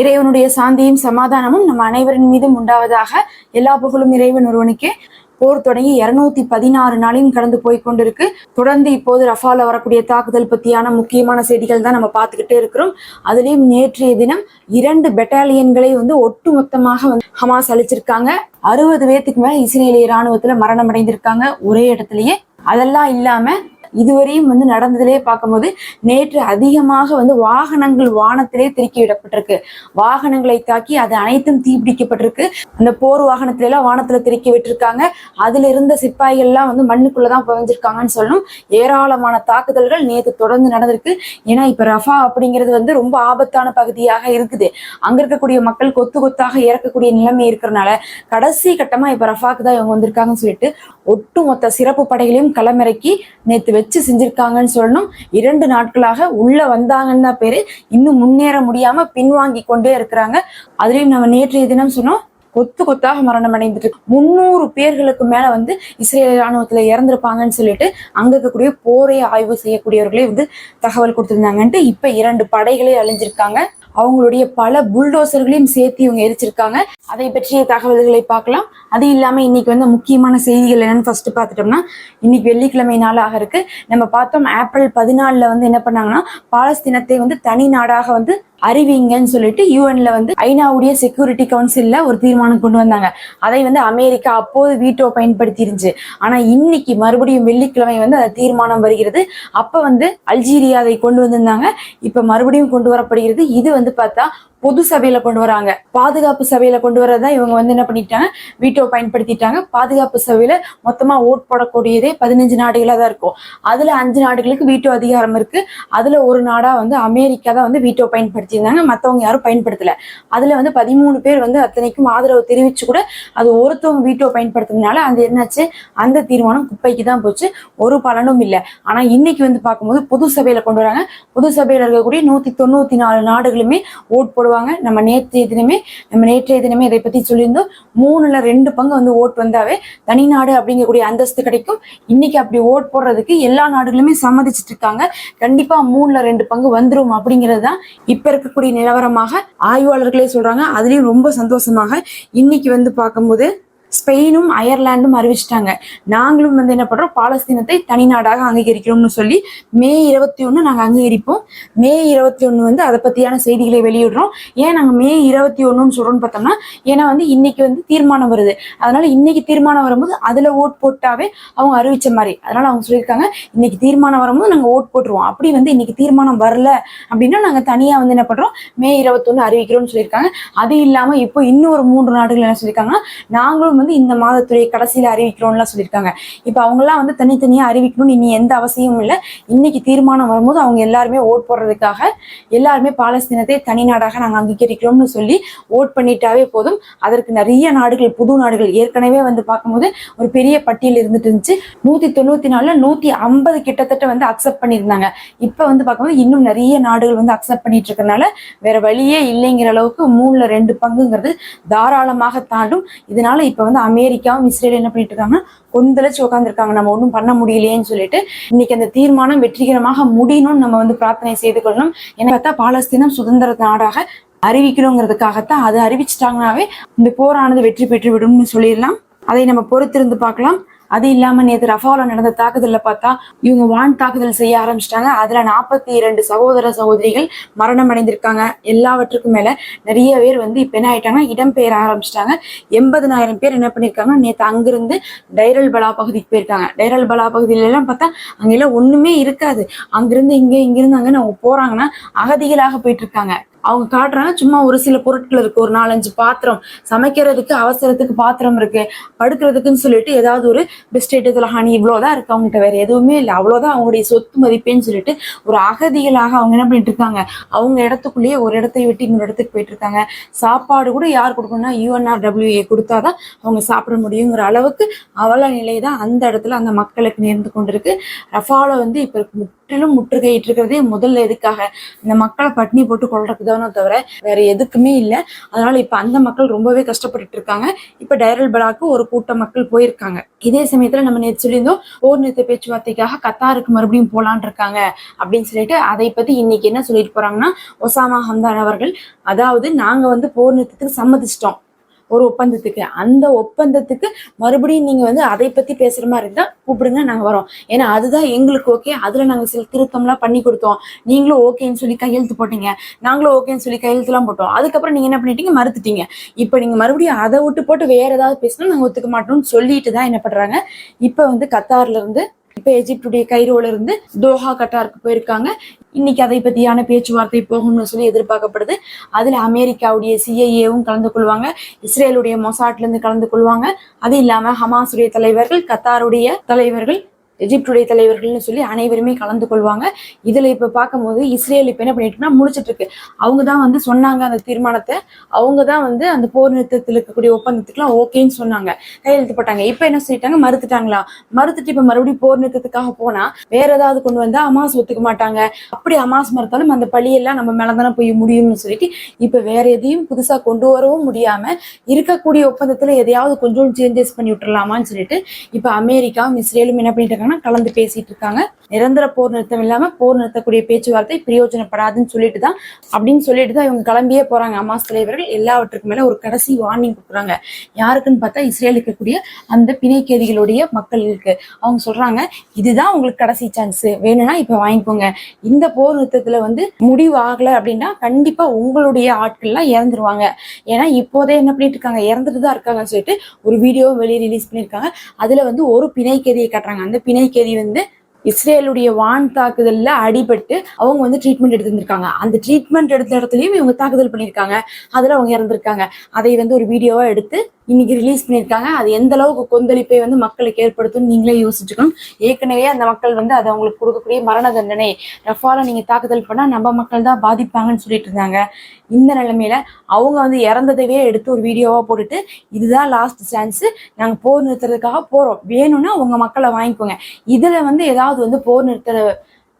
இறைவனுடைய சாந்தியும் சமாதானமும் நம்ம அனைவரின் மீதும் உண்டாவதாக எல்லா புகழும் இறைவன் ஒருவனுக்கே. போர் தொடங்கி இருநூத்தி பதினாறு நாளையும் கடந்து போய் கொண்டிருக்கு. தொடர்ந்து இப்போது ரஃபால வரக்கூடிய தாக்குதல் பத்தியான முக்கியமான செய்திகள் தான் நம்ம பார்த்துக்கிட்டே இருக்கிறோம். அதுலயும் நேற்றைய தினம் இரண்டு பெட்டாலியன்களை வந்து ஒட்டுமொத்தமாக வந்து ஹமாஸ் அழிச்சிருக்காங்க. அறுபது பேத்துக்கு மேல இஸ்ரேலிய ராணுவத்துல மரணம் அடைந்திருக்காங்க ஒரே இடத்துலயே. அதெல்லாம் இல்லாம இதுவரையும் வந்து நடந்ததிலே பார்க்கும்போது நேற்று அதிகமாக வந்து வாகனங்கள் வானத்திலே திருக்கி விடப்பட்டிருக்கு வாகனங்களை தாக்கி அது அனைத்தும் தீப்பிடிக்கப்பட்டிருக்கு. அந்த போர் வாகனத்தில எல்லாம் வானத்துல திருக்கி விட்டுருக்காங்க அதுல இருந்த சிப்பாய்கள் எல்லாம் வந்து மண்ணுக்குள்ளதான் புதஞ்சிருக்காங்கன்னு சொல்லும் ஏராளமான தாக்குதல்கள் நேற்று தொடர்ந்து நடந்திருக்கு. ஏன்னா இப்ப ரஃபா அப்படிங்கிறது வந்து ரொம்ப ஆபத்தான பகுதியாக இருக்குது. அங்க இருக்கக்கூடிய மக்கள் கொத்து கொத்தாக இறக்கக்கூடிய நிலைமை இருக்கிறனால கடைசி கட்டமா இப்ப ரஃபாக்கு தான் இவங்க வந்திருக்காங்கன்னு சொல்லிட்டு ஒட்டுமொத்த சிறப்பு படைகளையும் களமிறக்கி நேத்து வச்சு செஞ்சிருக்காங்கன்னு சொல்லணும். இரண்டு நாட்களாக உள்ள வந்தாங்கன்னு தான் பேரு இன்னும் முன்னேற முடியாம பின்வாங்கி கொண்டே இருக்கிறாங்க. அதுலயும் நம்ம நேற்றைய தினம் சொன்னோம் கொத்து கொத்தாக மரணம் அடைந்துட்டு முன்னூறு பேர்களுக்கு மேல வந்து இஸ்ரேல் ராணுவத்துல இறந்திருப்பாங்கன்னு சொல்லிட்டு அங்க இருக்கக்கூடிய போரை ஆய்வு செய்யக்கூடியவர்களே வந்து தகவல் கொடுத்திருந்தாங்கன்ட்டு இப்ப இரண்டு படைகளே அழிஞ்சிருக்காங்க. அவங்களுடைய பல புல்டோசர்களையும் சேர்த்து இவங்க எரிச்சிருக்காங்க. அதை பற்றிய தகவல்களை பார்க்கலாம். அது இல்லாம இன்னைக்கு வந்து முக்கியமான செய்திகள் என்னன்னு ஃபர்ஸ்ட் பார்த்துட்டோம்னா இன்னைக்கு வெள்ளிக்கிழமை நாளாக இருக்கு. நம்ம பார்த்தோம் ஏப்ரல் பதினாலுல வந்து என்ன பண்ணாங்கன்னா பாலஸ்தீனத்தை வந்து தனி நாடாக வந்து அறிவிங்கன்னு சொல்லிட்டு யூஎன்ல வந்து ஐநாவுடைய செக்யூரிட்டி கவுன்சில்ல ஒரு தீர்மானம் கொண்டு வந்தாங்க. அதை வந்து அமெரிக்கா அப்போது வீட்டோ பயன்படுத்திருந்துச்சு ஆனா இன்னைக்கு மறுபடியும் வெள்ளிக்கிழமை வந்து அந்த தீர்மானம் வருகிறது. அப்ப வந்து அல்ஜீரியா அதை கொண்டு வந்திருந்தாங்க. இப்ப மறுபடியும் கொண்டு வரப்படுகிறது. இது வந்து பார்த்தா பொது சபையில கொண்டு வராங்க. பாதுகாப்பு சபையில கொண்டு வரதான் இவங்க வந்து என்ன பண்ணிட்டாங்க? வீட்டோ பயன்படுத்திட்டாங்க. பாதுகாப்பு சபையில மொத்தமா ஓட் போடக்கூடியதே பதினஞ்சு நாடுகளா தான் இருக்கும். அதுல அஞ்சு நாடுகளுக்கு வீட்டோ அதிகாரம் இருக்கு. அதுல ஒரு நாடா வந்து அமெரிக்கா தான் வந்து வீட்டோ பயன்படுத்தியிருந்தாங்க. மத்தவங்க யாரும் பயன்படுத்தல. அதுல வந்து பதிமூணு பேர் வந்து அத்தனைக்கும் ஆதரவு தெரிவிச்சு கூட அது ஒருத்தவங்க வீட்டோ பயன்படுத்துறதுனால அந்த என்னாச்சு? அந்த தீர்மானம் குப்பைக்கு தான் போச்சு. ஒரு பலனும் இல்லை. ஆனா இன்னைக்கு வந்து பார்க்கும்போது பொது சபையில கொண்டு வராங்க. பொது சபையில இருக்கக்கூடிய நூத்தி தொண்ணூத்தி நாலு நாடுகளுமே ஓட் போடுவாங்க நம்ம நேற்றைய தினமே நம்ம நேற்றைய தினமே இதை பத்தி சொல்லியிருந்தோம். மூணுல ரெண்டு பங்கு வந்து ஓட் வந்தாவே தனி நாடு அப்படிங்கக்கூடிய அந்தஸ்து கிடைக்கும். இன்னைக்கு அப்படி ஓட் போடுறதுக்கு எல்லா நாடுகளுமே சம்மதிச்சிட்டு இருக்காங்க கண்டிப்பா மூணுல ரெண்டு பங்கு வந்துரும் அப்படிங்கிறது தான் இப்ப இருக்கக்கூடிய நிலவரமாக ஆய்வாளர்களே சொல்றாங்க. அதுலயும் ரொம்ப சந்தோஷமாக இன்னைக்கு வந்து பார்க்கும்போது ஸ்பெயினும் அயர்லாண்டும் அறிவிச்சிட்டாங்க. நாங்களும் வந்து என்ன பண்றோம்? பாலஸ்தீனத்தை தனி நாடாக அங்கீகரிக்கிறோம்னு சொல்லி மே இருபத்தி ஒன்று நாங்கள் அங்கீகரிப்போம். மே இருபத்தி ஒன்று வந்து அதை பத்தியான செய்திகளை வெளியிடுறோம். ஏன் நாங்கள் மே இருபத்தி ஒன்றுன்னு சொல்றோம்னு பார்த்தோம்னா ஏன்னா வந்து இன்னைக்கு வந்து தீர்மானம் வருது. அதனால இன்னைக்கு தீர்மானம் வரும்போது அதுல ஓட் போட்டாவே அவங்க அறிவிச்ச மாதிரி. அதனால அவங்க சொல்லியிருக்காங்க இன்னைக்கு தீர்மானம் வரும்போது நாங்கள் ஓட் போட்டுருவோம். அப்படி வந்து இன்னைக்கு தீர்மானம் வரல அப்படின்னா நாங்கள் தனியாக வந்து என்ன பண்ணுறோம் மே இருபத்தொன்று அறிவிக்கிறோம்னு சொல்லியிருக்காங்க. அது இல்லாமல் இப்போ இன்னொரு மூன்று நாடுகள் என்ன சொல்லியிருக்காங்கன்னா நாங்களும் வந்து இந்த மாதத்துறை கடைசியில அறிவிக்கிறோம்லாம் சொல்லியிருக்காங்க. இப்போ அவங்கெல்லாம் வந்து தனித்தனியா அறிவிக்கணும்னு இனி எந்த அவசியமும் இல்லை. இன்னைக்கு தீர்மானம் வரும்போது அவங்க எல்லாருமே ஓட் போடுறதுக்காக எல்லாருமே பாலஸ்தீனத்தை தனி நாடாக நாங்கள் அங்கீகரிக்கிறோம்னு சொல்லி ஓட் பண்ணிட்டாவே போதும். அதற்கு நிறைய நாடுகள் புது நாடுகள் ஏற்கனவே வந்து பார்க்கும்போது ஒரு பெரிய பட்டியல் இருந்துட்டு இருந்துச்சு. நூத்தி தொண்ணூத்தி நாலுல நூத்தி ஐம்பது கிட்டத்தட்ட வந்து அக்செப்ட் பண்ணியிருந்தாங்க. இப்ப வந்து பார்க்கும்போது இன்னும் நிறைய நாடுகள் வந்து அக்செப்ட் பண்ணிட்டு இருக்கனால வேற வழியே இல்லைங்கிற அளவுக்கு மூணுல ரெண்டு பங்குங்கிறது தாராளமாக தாண்டும். இதனால இப்ப வந்து வந்து அமெரிக்காவும் இஸ்ரேல் என்ன பண்ணிட்டு இருக்காங்க கொந்தளிச்சு உட்காந்துருக்காங்க நம்ம ஒன்றும் பண்ண முடியலையேன்னு சொல்லிட்டு இன்னைக்கு அந்த தீர்மானம் வெற்றிகரமாக முடியணும்னு நம்ம வந்து பிரார்த்தனை செய்து கொள்ளணும். ஏன்னா பார்த்தா பாலஸ்தீனம் சுதந்திர நாடாக அறிவிக்கணுங்கிறதுக்காகத்தான் அது அறிவிச்சிட்டாங்கனாவே இந்த போரானது வெற்றி பெற்று விடும்னு சொல்லிடலாம். அதை நம்ம பொறுத்திருந்து பார்க்கலாம். அது இல்லாம நேற்று ரஃபாவில் நடந்த தாக்குதல்ல பார்த்தா இவங்க வான் தாக்குதல் செய்ய ஆரம்பிச்சிட்டாங்க. அதுல நாற்பத்தி இரண்டு சகோதர சகோதரிகள் மரணம் அடைந்திருக்காங்க எல்லாவற்றுக்கும் மேல நிறைய பேர் வந்து இப்ப என்ன ஆயிட்டாங்கன்னா இடம்பெயர ஆரம்பிச்சிட்டாங்க. எண்பதனாயிரம் பேர் என்ன பண்ணிருக்காங்க? நேற்று அங்கிருந்து டைரல் பலா பகுதிக்கு போயிருக்காங்க. டைரல் பலா பகுதியில எல்லாம் பார்த்தா அங்கெல்லாம் ஒண்ணுமே இருக்காது. அங்கிருந்து இங்க இங்கிருந்து அங்கே அவங்க போறாங்கன்னா அகதிகளாக போயிட்டு இருக்காங்க. அவங்க காட்டுறாங்க. சும்மா ஒரு சில பொருட்கள் இருக்கு. ஒரு நாலஞ்சு பாத்திரம். சமைக்கிறதுக்கு அவசரத்துக்கு பாத்திரம் இருக்கு. படுக்கிறதுக்குன்னு சொல்லிட்டு ஏதாவது ஒரு பிஸ்கெட் ஹனி இவ்வளவுதான் இருக்கு அவங்ககிட்ட. வேற எதுவுமே இல்லை. அவ்வளவுதான் அவங்களுடைய சொத்து மதிப்பேன்னு சொல்லிட்டு ஒரு அகதிகளாக அவங்க என்ன பண்ணிட்டு இருக்காங்க? அவங்க இடத்துக்குள்ளேயே ஒரு இடத்தை விட்டு இன்னொரு இடத்துக்கு போயிட்டு இருக்காங்க. சாப்பாடு கூட யார் கொடுக்கணும்னா யூஎன்ஆர்டபிள்யூஏ கொடுத்தாதான் அவங்க சாப்பிட முடியுங்கிற அளவுக்கு அவல நிலை தான் அந்த இடத்துல அந்த மக்களுக்கு நேர்ந்து கொண்டிருக்கு. ரஃபால வந்து இப்ப முற்றிலும் முற்றுகையிட்டு இருக்கிறதே முதல்ல எதுக்காக? இந்த மக்களை பட்டினி போட்டு கொள்றதுக்கு தானே தவிர வேற எதுக்குமே இல்லை. அதனால இப்ப அந்த மக்கள் ரொம்பவே கஷ்டப்பட்டுட்டு இருக்காங்க இப்ப டைரல் பலாக்கு ஒரு கூட்ட மக்கள் போயிருக்காங்க. இதே சமயத்துல நம்ம நேற்று சொல்லியிருந்தோம் போர் நிறுத்த பேச்சுவார்த்தைக்காக கத்தாருக்கு மறுபடியும் போலான் இருக்காங்க அப்படின்னு சொல்லிட்டு அதை பத்தி இன்னைக்கு என்ன சொல்லிட்டு போறாங்கன்னா ஒசாமா ஹம்தான் அவர்கள். அதாவது நாங்க வந்து போர் நிறுத்தத்துக்கு சம்மதிச்சிட்டோம். ஒரு ஒப்பந்தத்துக்கு. அந்த ஒப்பந்தத்துக்கு மறுபடியும் நீங்க வந்து அதை பத்தி பேசுற மாதிரி இருந்தால் கூப்பிடுங்க நாங்க வரோம். ஏன்னா அதுதான் எங்களுக்கு ஓகே அதுல நாங்க சில திருத்தம்லாம் பண்ணி கொடுத்தோம். நீங்களும் ஓகேன்னு சொல்லி கையெழுத்து போட்டீங்க. நாங்களும் ஓகேன்னு சொல்லி கையெழுத்துலாம் போட்டோம். அதுக்கப்புறம் நீங்க என்ன பண்ணிட்டீங்க? மறுத்துட்டீங்க. இப்போ நீங்க மறுபடியும் அதை விட்டு போட்டு வேற ஏதாவது பேசினா நாங்க ஒத்துக்க மாட்டோம்னு சொல்லிட்டு தான் என்ன பண்றாங்க. இப்போ வந்து கத்தார்ல இருந்து இப்போ எஜிப்டுடைய கைரோல இருந்து தோஹா கட்டாருக்கு போயிருக்காங்க. இன்னைக்கு அதை பத்தியான பேச்சுவார்த்தை போகும்னு சொல்லி எதிர்பார்க்கப்படுது. அதுல அமெரிக்காவுடைய சிஐஏவும் கலந்து கொள்வாங்க. இஸ்ரேலுடைய மொசாட்ல இருந்து கலந்து கொள்வாங்க. அது இல்லாம ஹமாஸுடைய தலைவர்கள் கத்தாருடைய தலைவர்கள் எஜிப்டுடைய தலைவர்கள்னு சொல்லி அனைவருமே கலந்து கொள்வாங்க. இதுல இப்ப பார்க்கும்போது இஸ்ரேல் இப்ப என்ன பண்ணிட்டு முடிச்சிட்டு இருக்கு அவங்க தான் வந்து சொன்னாங்க அந்த தீர்மானத்தை. அவங்க தான் வந்து அந்த போர் நிறுத்தத்தில் இருக்கக்கூடிய ஒப்பந்தத்துக்குலாம் ஓகேன்னு சொன்னாங்க. கையெழுத்து போட்டாங்க. இப்ப என்ன சொல்லிட்டாங்க? மறுத்துட்டாங்களா? மறுத்துட்டு இப்ப மறுபடியும் போர் நிறுத்தத்துக்காக போனா வேற ஏதாவது கொண்டு வந்தா அமாஸ் ஒத்துக்க மாட்டாங்க. அப்படி அமாஸ் மறுத்தாலும் அந்த பழியெல்லாம் நம்ம மேலதானே போய் முடியும்னு சொல்லிட்டு இப்ப வேற எதையும் புதுசா கொண்டு வரவும் முடியாம இருக்கக்கூடிய ஒப்பந்தத்துல எதையாவது கொஞ்சம் சேஞ்சஸ் பண்ணி விட்டுறலாமான்னு சொல்லிட்டு இப்ப அமெரிக்காவும் இஸ்ரேலும் என்ன பண்ணிட்டு கலந்து பேசிட்டு இருக்காங்க. நிரந்தர போர் நிறுத்தம் இல்லாம போர் நிறுத்தக்கூடிய பேச்சுவார்த்தை பிரயோஜனப்படாதுன்னு சொல்லிட்டு தான் அப்படின்னு சொல்லிட்டு தான் இவங்க கிளம்பியே போறாங்க. அமாஸ் தலைவர்கள் எல்லாவற்றுக்கு மேல ஒரு கடைசி வார்னிங் கொடுக்குறாங்க. யாருக்குன்னு பார்த்தா இஸ்ரேல் இருக்கக்கூடிய அந்த பிணைக்கேதிகளுடைய மக்களுக்கு. அவங்க சொல்றாங்க இதுதான் உங்களுக்கு கடைசி சான்ஸ் வேணும்னா இப்ப வாங்கிக்கோங்க. இந்த போர் நிறுத்தத்துல வந்து முடிவு ஆகல அப்படின்னா கண்டிப்பா உங்களுடைய ஆட்கள்லாம் இறந்துருவாங்க. ஏன்னா இப்போதே என்ன பண்ணிட்டு இருக்காங்க? இறந்துட்டு தான் இருக்காங்கன்னு சொல்லிட்டு ஒரு வீடியோ வெளியே ரிலீஸ் பண்ணியிருக்காங்க. அதுல வந்து ஒரு பிணைக்கேதியை காட்டுறாங்க. அந்த பிணைக்கேதி வந்து இஸ்ரேலுடைய வான் தாக்குதல்ல அடிபட்டு அவங்க வந்து ட்ரீட்மெண்ட் எடுத்திருந்திருக்காங்க. அந்த ட்ரீட்மெண்ட் எடுத்த இடத்துலயும் இவங்க தாக்குதல் பண்ணியிருக்காங்க. அதுல அவங்க இறந்திருக்காங்க. அதை வந்து ஒரு வீடியோவா எடுத்து இன்னைக்கு ரிலீஸ் பண்ணியிருக்காங்க. அது எந்த அளவுக்கு கொந்தளிப்பை வந்து மக்களுக்கு ஏற்படுத்தும் நீங்களே யோசிச்சுக்கணும். ஏற்கனவே அந்த மக்கள் வந்து அது அவங்களுக்கு கொடுக்கக்கூடிய மரண தண்டனை ரஃபால நீங்க தாக்குதல் பண்ணா நம்ம மக்கள் தான் பாதிப்பாங்கன்னு சொல்லிட்டு இருந்தாங்க. இந்த நிலைமையில அவங்க வந்து இறந்ததவே எடுத்து ஒரு வீடியோவா போட்டுட்டு இதுதான் லாஸ்ட் சான்ஸ் நாங்க போர் நிறுத்துறதுக்காக போறோம். வேணும்னா உங்க மக்களை வாங்கிக்கோங்க. இதுல வந்து ஏதாவது வந்து போர் நிறுத்துற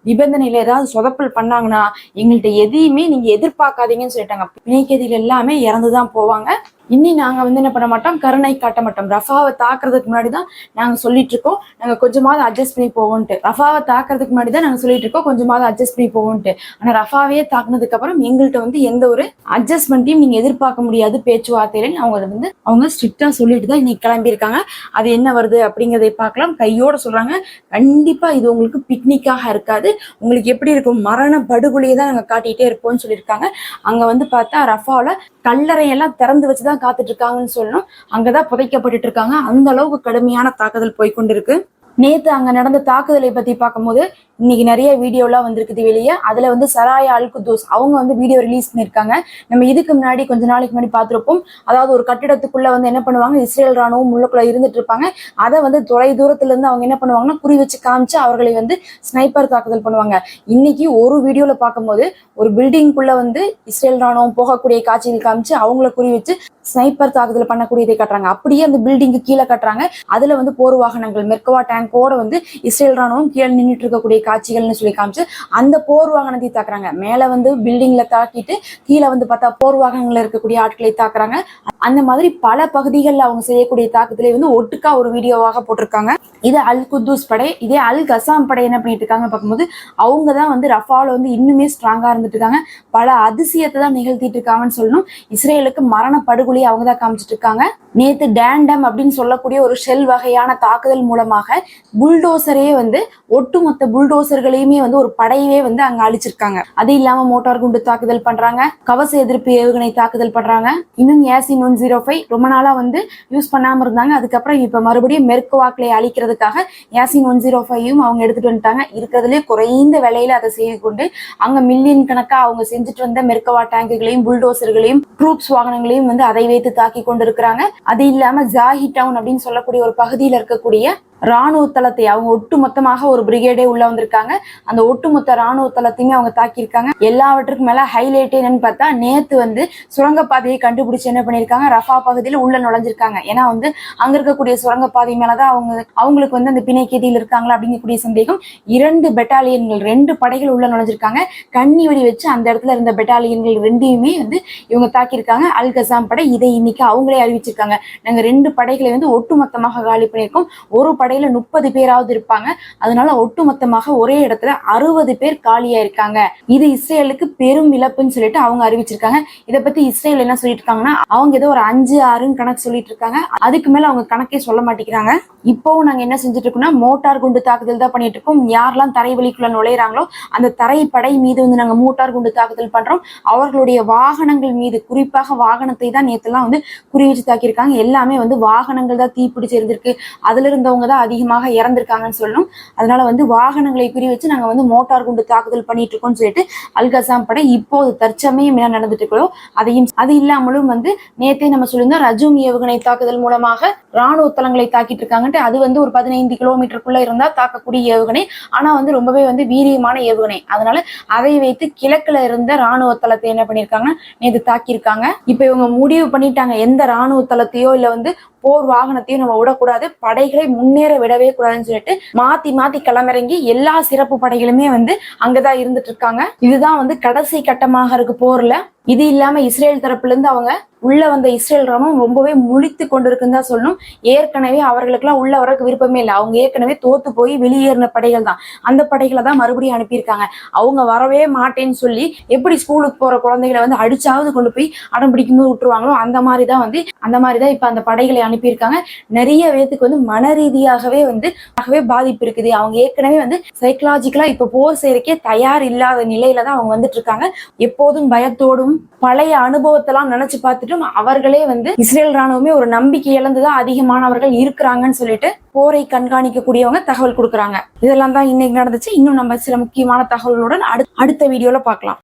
நிபந்தனையில ஏதாவது சொதப்பல் பண்ணாங்கன்னா எங்கள்கிட்ட எதையுமே நீங்க எதிர்பார்க்காதீங்கன்னு சொல்லிட்டாங்க. பிணைக்கதிகள் எல்லாமே இறந்துதான் போவாங்க. இனி நாங்க வந்து என்ன பண்ண மாட்டோம்? கருணை காட்ட மாட்டோம். ரஃபாவை தாக்குறதுக்கு முன்னாடி தான் நாங்க சொல்லிட்டு இருக்கோம். நாங்க கொஞ்சமாவது அட்ஜஸ்ட் பண்ணி போவோம்ட்டு ரஃபாவை தாக்குறதுக்கு முன்னாடி தான் நாங்க சொல்லிட்டு இருக்கோம். கொஞ்சமாவது அட்ஜஸ்ட் பண்ணி போவோம்ட்டு ஆனா ரஃபாவையே தாக்குனதுக்கு அப்புறம் எங்கள்கிட்ட வந்து எந்த ஒரு அட்ஜஸ்ட்மெண்ட்டையும் நீங்க எதிர்பார்க்க முடியாது. பேச்சுவார்த்தையில அவங்க வந்து அவங்க ஸ்ட்ரிக்டா சொல்லிட்டு தான் இன்னைக்கு கிளம்பியிருக்காங்க. அது என்ன வருது அப்படிங்கறதை பார்க்கலாம். கையோட சொல்றாங்க. கண்டிப்பா இது உங்களுக்கு பிக்னிக்காக இருக்காது. உங்களுக்கு எப்படி இருக்கும்? மரண படுகொலையை தான் நாங்க காட்டிட்டே இருப்போம்னு சொல்லியிருக்காங்க. அங்க வந்து பார்த்தா ரஃபாவில் கல்லறையெல்லாம் திறந்து வச்சுதான் காத்துட்டு இருக்காங்கன்னு சொல்லணும். அங்கதான் புதைக்கப்பட்டுட்டு இருக்காங்க. அந்த அளவுக்கு கடுமையான தாக்குதல் போய்க்கொண்டிருக்கு நேத்து அங்க நடந்த தாக்குதலை பத்தி பார்க்கும்போது இன்னைக்கு நிறைய வீடியோலாம் வந்திருக்குது வெளியே. அதுல வந்து சராயா அல் குத்தூஸ் அவங்க வந்து வீடியோ ரிலீஸ் பண்ணிருக்காங்க நம்ம இதுக்கு முன்னாடி கொஞ்ச நாளைக்கு முன்னாடி பார்த்திருப்போம். அதாவது ஒரு கட்டிடத்துக்குள்ள வந்து என்ன பண்ணுவாங்க இஸ்ரேல் ராணுவம் உள்ளுக்குள்ள இருந்துட்டு இருப்பாங்க. அதை வந்து தொலை தூரத்துல இருந்து அவங்க என்ன பண்ணுவாங்கன்னா குறி வச்சு காமிச்சு அவர்களை வந்து ஸ்னைப்பர் தாக்குதல் பண்ணுவாங்க. இன்னைக்கு ஒரு வீடியோல பார்க்கும்போது ஒரு பில்டிங்குள்ள வந்து இஸ்ரேல் ராணுவம் போகக்கூடிய காட்சியில் காமிச்சு அவங்கள குறி வச்சு ஸ்னைப்பர் தாக்குதல் பண்ணக்கூடியதை கட்டுறாங்க. அப்படியே அந்த பில்டிங்கு கீழே கட்டுறாங்க. அதுல வந்து போர் வாகனங்கள் மெர்கவா டேங்கோட வந்து இஸ்ரேல் ராணுவம் கீழே நின்றுட்டு இருக்கக்கூடிய காட்சிகள்னு சொல்லி காமிச்சு அந்த போர் வாகனத்தை தாக்குறாங்க. மேல வந்து பில்டிங்ல தாக்கிட்டு கீழே வந்து பார்த்தா போர் வாகனங்கள்ல இருக்கக்கூடிய ஆட்களை தாக்குறாங்க. அந்த மாதிரி பல பகுதிகளில் அவங்க செய்யக்கூடிய தாக்குதலை வந்து ஒட்டுக்கா ஒரு வீடியோவாக போட்டிருக்காங்க. இது அல் குத்தூஸ் படை இதே அல் கசாம் படை என்ன பண்ணிட்டு இருக்காங்க பார்க்கும்போது அவங்க தான் வந்து ரஃபால வந்து இன்னுமே ஸ்ட்ராங்கா இருந்துட்டு இருக்காங்க. பல அதிசயத்தை தான் நிகழ்த்திட்டு இருக்காங்கன்னு சொல்லணும். இஸ்ரேலுக்கு மரண படுகொலையை அவங்க தான் காமிச்சிட்டு இருக்காங்க. நேத்து டேண்டம் அப்படின்னு சொல்லக்கூடிய ஒரு ஷெல் வகையான தாக்குதல் மூலமாக புல்டோசரையே வந்து ஒட்டுமொத்த புல்டோசர்களையுமே வந்து ஒரு படையவே வந்து அங்க அழிச்சிருக்காங்க. அது இல்லாம மோட்டார் குண்டு தாக்குதல் பண்றாங்க கவச எதிர்ப்பு ஏவுகணை தாக்குதல் பண்றாங்க இன்னும் ஏசின் ஒன் ஜீரோ ஃபைவ் ரொம்ப நாளா வந்து யூஸ் பண்ணாம இருந்தாங்க. அதுக்கப்புறம் இப்ப மறுபடியும் மெர்க்குவாக்களை அழிக்கிறதுக்காக ஏசின் ஒன் ஜீரோ ஃபைவும் அவங்க எடுத்துட்டு வந்துட்டாங்க. இருக்கிறதுலே குறைந்த விலையில அதை செய்து கொண்டு அங்க மில்லியன் கணக்கா அவங்க செஞ்சுட்டு வந்த மெர்கவா டேங்குகளையும் புல்டோசர்களையும் ட்ரூப்ஸ் வாகனங்களையும் வந்து அதை வைத்து தாக்கி கொண்டு இருக்கிறாங்க அது இல்லாம ஜாஹி டவுன் அப்படின்னு சொல்லக்கூடிய ஒரு பகுதியில் இருக்கக்கூடிய ராணுவ தளத்தை அவங்க ஒட்டு மொத்தமாக ஒரு பிரிகேடே உள்ள வந்திருக்காங்க. அந்த ஒட்டுமொத்த ராணுவ தளத்தையுமே அவங்க தாக்கியிருக்காங்க. எல்லாவற்றுக்கும் மேல ஹைலைட் என்னன்னு பார்த்தா நேத்து வந்து சுரங்கப்பாதையை கண்டுபிடிச்சு என்ன பண்ணியிருக்காங்க? ரஃபா பகுதியில் உள்ள நுழைஞ்சிருக்காங்க. ஏன்னா வந்து அங்க இருக்கக்கூடிய சுரங்கப்பாதை மேலதான் அவங்க அவங்களுக்கு வந்து அந்த பிணைக்கேதியில் இருக்காங்களா அப்படிங்கக்கூடிய சந்தேகம். இரண்டு பெட்டாலியன்கள் ரெண்டு படைகள் உள்ள நுழைஞ்சிருக்காங்க. கண்ணி வெடி வச்சு அந்த இடத்துல இருந்த பெட்டாலியன்கள் ரெண்டையுமே வந்து இவங்க தாக்கியிருக்காங்க. அல் கசாம் படை இதை இன்னைக்கு அவங்களே அறிவிச்சிருக்காங்க. நாங்க ரெண்டு படைகளை வந்து ஒட்டுமொத்தமாக காலி பண்ணியிருக்கோம். ஒரு படை படையில முப்பது பேராவது இருப்பாங்க. அதனால ஒட்டுமொத்தமாக ஒரே இடத்துல அறுபது பேர் காலியா இருக்காங்க இது இஸ்ரேலுக்கு பெரும் இழப்புன்னு சொல்லிட்டு அவங்க அறிவிச்சிருக்காங்க. இதை பத்தி இஸ்ரேல் என்ன சொல்லிட்டு இருக்காங்கன்னா அவங்க ஏதோ ஒரு அஞ்சு ஆறுன்னு கணக்கு சொல்லிட்டு இருக்காங்க அதுக்கு மேல அவங்க கணக்கே சொல்ல மாட்டேங்கிறாங்க. இப்போவும் நாங்க என்ன செஞ்சுட்டு இருக்கோம்னா மோட்டார் குண்டு தாக்குதல் தான் பண்ணிட்டு இருக்கோம். யாரெல்லாம் தரைவழிக்குள்ள நுழையிறாங்களோ அந்த தரைப்படை மீது வந்து நாங்க மோட்டார் குண்டு தாக்குதல் பண்றோம். அவர்களுடைய வாகனங்கள் மீது குறிப்பாக வாகனத்தை தான் நேற்றுலாம் வந்து குறி வச்சு தாக்கியிருக்காங்க. எல்லாமே வந்து வாகனங்கள் தான் தீப்பிடிச்சு இருந்திருக்கு அதுல இருந்தவங்க தான் அதிகமாக இறந்திருக்காங்கன்னு சொல்லணும். அதனால வந்து வாகனங்களை குறி வச்சு நாங்கள் வந்து மோட்டார் குண்டு தாக்குதல் பண்ணிட்டு இருக்கோம்னு சொல்லிட்டு அல்கசாம் படை இப்போது தற்சமயம் என்ன நடந்துட்டு இருக்கிறோம் அதையும் அது இல்லாமலும் வந்து நேத்தே நம்ம சொல்லியிருந்தோம் ரஜூம் ஏவுகணை தாக்குதல் மூலமாக ராணுவ தளங்களை தாக்கிட்டு இருக்காங்கன்ட்டு அது வந்து ஒரு பதினைந்து கிலோமீட்டருக்குள்ள இருந்தா தாக்கக்கூடிய ஏவுகணை. ஆனா வந்து ரொம்பவே வந்து வீரியமான ஏவுகணை. அதனால அதை வைத்து கிழக்குல இருந்த ராணுவ தளத்தை என்ன பண்ணிருக்காங்க நேற்று தாக்கியிருக்காங்க. இப்ப இவங்க முடிவு பண்ணிட்டாங்க. எந்த ராணுவ தளத்தையோ இல்ல வந்து போர் வாகனத்தையும் நம்ம விடக்கூடாது. படைகளை முன்னேற விடவே கூடாதுன்னு சொல்லிட்டு மாத்தி மாத்தி களமிறங்கி எல்லா சிறப்பு படைகளுமே வந்து அங்கதான் இருந்துட்டு இருக்காங்க. இதுதான் வந்து கடைசி கட்டமாக இருக்கு போர்ல. இது இல்லாம இஸ்ரேல் தரப்புல இருந்து அவங்க உள்ள வந்த இஸ்ரேல் ராணுவம் ரொம்பவே முழித்து கொண்டிருக்குன்னு தான் சொல்லணும். ஏற்கனவே அவர்களுக்கெல்லாம் உள்ள வரக்கு விருப்பமே இல்லை. அவங்க ஏற்கனவே தோத்து போய் வெளியேறின படைகள் தான். அந்த படைகளை தான் மறுபடியும் அனுப்பியிருக்காங்க. அவங்க வரவே மாட்டேன்னு சொல்லி எப்படி ஸ்கூலுக்கு போற குழந்தைகளை வந்து அடிச்சாவது கொண்டு போய் அடம் பிடிக்கும்போது விட்டுருவாங்களோ அந்த மாதிரி தான் வந்து அந்த மாதிரி தான் இப்போ அந்த படைகளை அனுப்பியிருக்காங்க. நிறைய பேத்துக்கு வந்து மன ரீதியாகவே வந்து ஆகவே பாதிப்பு இருக்குது. அவங்க ஏற்கனவே வந்து சைக்கலாஜிக்கலா இப்போ போர் செய்யறக்கே தயார் இல்லாத நிலையில தான் அவங்க வந்துட்டு இருக்காங்க. எப்போதும் பயத்தோடும் பழைய அனுபவத்தெல்லாம் நினைச்சு பார்த்துட்டும் அவர்களே வந்து இஸ்ரேல் ராணுவமே ஒரு நம்பிக்கை இழந்துதான் அதிகமானவர்கள் இருக்கிறாங்கன்னு சொல்லிட்டு போரை கண்காணிக்கக்கூடியவங்க தகவல் கொடுக்குறாங்க. இதெல்லாம் தான் இன்னைக்கு நடந்துச்சு. இன்னும் நம்ம சில முக்கியமான தகவல்களுடன் அடுத்த வீடியோல பார்க்கலாம்.